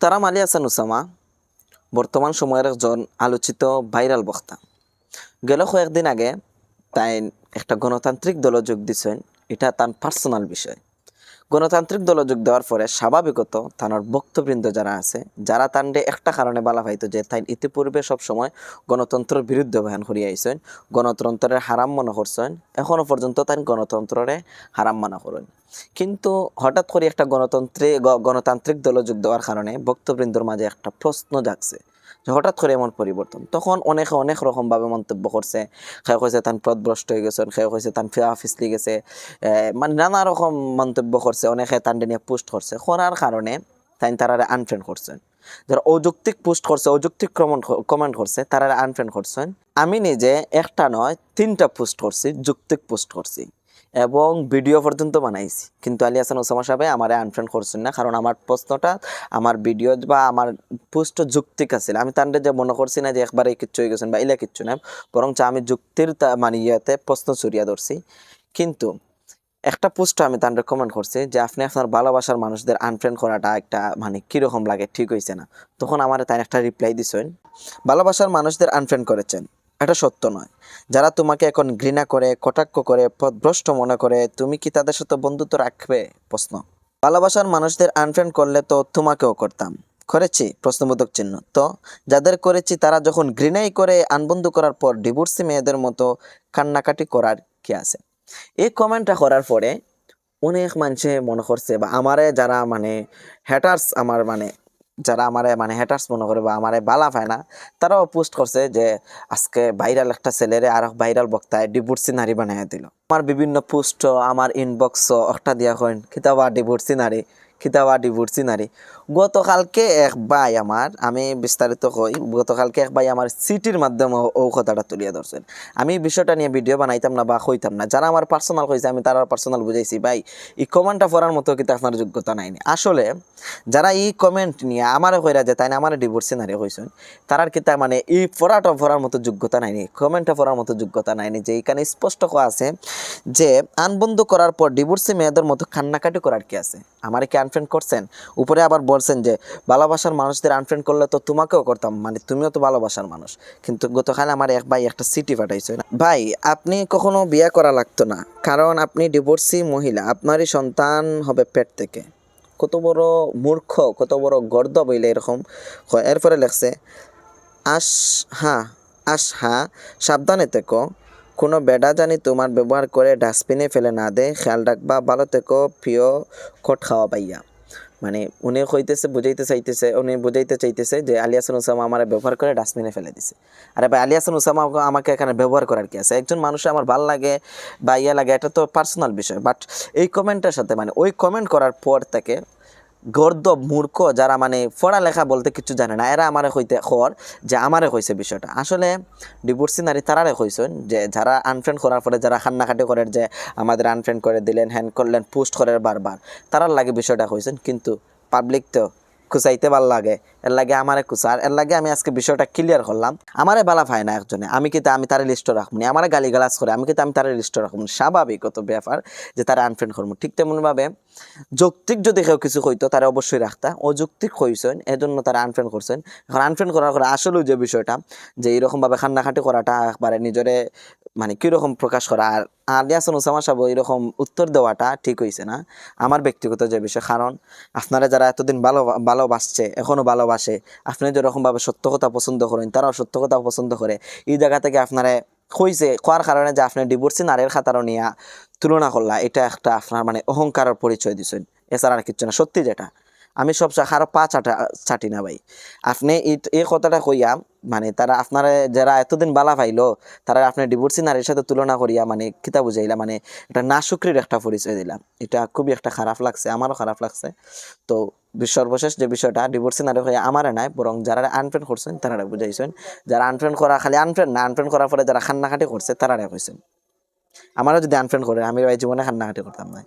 মোহতারাম আলী হাসান উসামা বর্তমান সময়ের একজন আলোচিত ভাইরাল বক্তা। গেল কয়েকদিন আগে তাই একটা গণতান্ত্রিক দল যোগ দিছেন। এটা তার পার্সোনাল বিষয়। গণতান্ত্রিক দল যোগ দেওয়ার পরে স্বাভাবিকত থানার ভক্তবৃন্দ যারা আছে, যারা তান্ডে একটা কারণে বালা পাইতো যে তাই ইতিপূর্বে সবসময় গণতন্ত্রের বিরুদ্ধে বয়ান করিয়া আইসেন গণতন্ত্রের হারাম মনে করছেন, এখনও পর্যন্ত তাই গণতন্ত্ররে হারাম মানা করেন। কিন্তু হঠাৎ করে একটা গণতন্ত্রে গণতান্ত্রিক দল যোগ দেওয়ার কারণে ভক্তবৃন্দর মাঝে একটা প্রশ্ন জাগছে। যে হঠাৎ করে এমন পরিবর্তন। তখন অনেকে অনেক রকম ভাবে মন্তব্য করছে। কেউ কইছে তান পদভ্রষ্ট হয়ে গেছেন কেউ কইছে তান ফিয়া ফিসলি গেছে। মানে নানা রকম মন্তব্য করছে, অনেকে তান নিয়ে পোস্ট করছে। করার কারণে তাই তারা আনফ্রেন্ড করছেন। যারা অযৌক্তিক পোস্ট করছে, অযৌক্তিক কমেন্ট করছে, তারা আনফ্রেন্ড করছেন। আমি নিজে একটা নয়, তিনটা পোস্ট করছি, যুক্তিক পোস্ট করছি। এবং ভিডিও পর্যন্ত বানাইছি। কিন্তু আলী হাসান ওসামা সাহেব আমার আনফ্রেন্ড করছেন না, কারণ আমার প্রশ্নটা, আমার ভিডিও বা আমার পুষ্ট যুক্তিক আছিল। আমি তার যে মনে করছি না যে একবারে কিচ্ছু হয়ে গেছেন বা ইলা কিচ্ছু না বরং আমি যুক্তির মানে ইয়েতে প্রশ্ন চুরিয়া ধরছি। কিন্তু একটা পোস্ট আমি তার রেকমেন্ড করছি যে আপনি আপনার ভালোবাসার মানুষদের আনফ্রেন্ড করাটা একটা মানে কীরকম লাগে ঠিক হয়েছে না। তখন আমার তাই একটা রিপ্লাই দিছেন, ভালোবাসার মানুষদের আনফ্রেন্ড করেছেন। এটা সত্য নয়। যারা তোমাকে এখন ঘৃণা করে, কটাক্ষ করে পথভ্রষ্ট মনে করে, তুমি কি তাদের সাথে বন্ধুত্ব রাখবে? প্রশ্ন। ভালোবাসার মানুষদের আনফ্রেন্ড করলে তো তোমাকেও করতাম। করেছি, প্রশ্নবোধক চিহ্ন। তো, যাদের করেছি তারা যখন ঘৃণাই করে, আনবন্ধু করার পর ডিভোর্সি মেয়েদের মতো কান্নাকাটি করার কি আছে? এই কমেন্টটা করার পরে অনেক মানুষে মনে করছে বা আমারে যারা মানে হ্যাটার্স আমার মানে যারা আমারে মানে হ্যাটার্স মনে করে বা আমারে বালা পায় না, তারাও পোস্ট করছে যে আজকে ভাইরাল একটা ছেলেরে আর ভাইরাল বক্তায় ডিভোর্সি নারী বানাইয়া দিল। আমার বিভিন্ন পোস্ট আমার ইনবক্স একটা দিয়া হইন কিতাবা ডিভোর্সি নারী কিতাবা ডিভোর্সি নারী গতকালকে এক ভাই আমার, আমি বিস্তারিত কই, গতকালকে এক ভাই আমার সিটির মাধ্যমে ও কথাটা তুলিয়া ধরছেন। আমি বিষয়টা নিয়ে ভিডিও বানাইতাম না বা কইতাম না। যারা আমার পার্সোনাল কইছে, আমি তারা পার্সোনাল বুঝাইছি, ভাই, এই কমেন্টটা পড়ার মতো কিন্তু আপনার যোগ্যতা নাইনি আসলে, যারা এই কমেন্ট নিয়ে আমারে কইরা যে তাই না আমার ডিভোর্সি নারী কইছেন? তারার কিতা মানে এই পড়াটা পড়ার মতো যোগ্যতা নাইনি কমেন্টটা পড়ার মতো যোগ্যতা নাইনি যে এখানে স্পষ্ট করা আছে যে, আনবন্ধ করার পর ডিভোর্সি মেয়েদের মতো কান্নাকাটি করার কি আছে? আমার কি আনফ্রেন্ড করছেন? উপরে আবার বলছেন যে, ভালোবাসার মানুষদের আনফ্রেন্ড করলে তো তোমাকেও করতাম। মানে তুমিও তো ভালোবাসার মানুষ। কিন্তু গতকাল আমার এক ভাই একটা সিটি পাঠাইছে। ভাই, আপনি কখনো বিয়ে করা লাগতো না। কারণ আপনি ডিভোর্সি মহিলা। আপনারই সন্তান হবে পেট থেকে। কত বড় মূর্খ, কত বড় গর্দ বইলে এরকম এরপরে লেখছে, আস হা আস হা, সাবধানে থেকো। কোনো বেডা জানি তোমার ব্যবহার করে ডাস্টবিনে ফেলে না দে। খেয়াল রাখবা, ভালো থেকো, প্রিয়, খট খাওয়া পাইয়া মানে উনি হইতেছে বুঝাইতে চাইতেছে, উনি বুঝাইতে চাইতেছে যে আলী হাসান উসামা আমার ব্যবহার করে ডাস্টবিনে ফেলে দিছে। আরে ভাই, আলী হাসান উসামা আমাকে- এখানে ব্যবহার করার কি আছে? একজন মানুষ আমার ভালো লাগে বা ইয়ে লাগে, এটা তো পার্সোনাল বিষয় বাট এই কমেন্টটার সাথে মানে ওই কমেন্ট করার পর থেকে গর্দ মূর্খ যারা মানে পড়ালেখা বলতে কিছু জানে না, এরা আমারে হইতে খর যে আমারে হয়েছে বিষয়টা। আসলে ডিভোর্সি নারী তারারে হয়েছেন যে যারা আনফ্রেন্ড করার পরে যারা খান্নাখাটি করেন যে আমাদের আনফ্রেন্ড করে দিলেন হ্যান্ড করলেন পোস্ট করেন বারবার, তারার লাগে বিষয়টা হয়েছেন কিন্তু পাবলিক তো কুচাইতে ভালো লাগে। এর লাগে আমারে কুচার এর লাগে আমি আজকে বিষয়টা ক্লিয়ার করলাম। আমারে বালা ভাই না একজনে। আমি কিন্তু আমি তারে লিস্ট রাখবনি আমারে গালি গালাজ করে আমি কিন্তু আমি তারে লিস্ট রাখব স্বাভাবিক কত ব্যাপার যে তারা আনফ্রেন্ড করব ঠিক তেমনভাবে যৌক্তিক যদি কেউ কিছু কইতো তারা অবশ্যই রাখতা। অযৌক্তিক কইছেন, এজন্য তারা আনফ্রেন্ড করছেন। এখন আনফ্রেন্ড করার পরে আসলেও যে বিষয়টা, যে এইরকমভাবে খান্নাখাটি করাটা একবারে নিজরে মানে কীরকম প্রকাশ করা আর আলিয়াসন ওসামা সাহেব এরকম উত্তর দেওয়াটা ঠিক হয়েছে না। আমার ব্যক্তিগত যে বিষয়, কারণ আপনারা যারা এতদিন ভালো ভালোবাসছে এখনও ভালোবাসে। আপনি যেরকমভাবে সত্য কথা পছন্দ করেন, তারাও সত্য কথা পছন্দ করে। এই জায়গা থেকে আপনারা কইছে, কোয়ার কারণে যে আপনি ডিভোর্সি নারীর খাতারও নিয়ে তুলনা করলা, এটা একটা আপনার মানে অহংকারের পরিচয় দিচ্ছেন এছাড়া আর কিচ্ছু না, সত্যি যেটা। আমি সব শাখার পা চাটা, চাটি না ভাই। আপনি এই- কথাটা কইয়া মানে তারা আপনারা যারা এতদিন বালা পাইলো, তারা আপনি ডিভোর্সি নারীর সাথে তুলনা করিয়া মানে কিতা বুঝাইলা মানে এটা নাশুক্রির একটা পরিচয় দিলাম এটা খুবই একটা খারাপ লাগছে, আমারও খারাপ লাগছে। তো সর্বশেষ যে বিষয়টা ডিভোর্সি নারী হয়ে আমারে নাই, বরং যারা আনফ্রেন্ড করছেন তারা বুঝাইছেন। যারা আনফ্রেন্ড করা খালি আনফ্রেন্ড না আনফ্রেন্ড করার পরে যারা খান্নাকাটি করছে তারা কইছেন। আমারও যদি আনফ্রেন্ড করে, আমি ভাই জীবনে খান্নাকাটি করতাম না।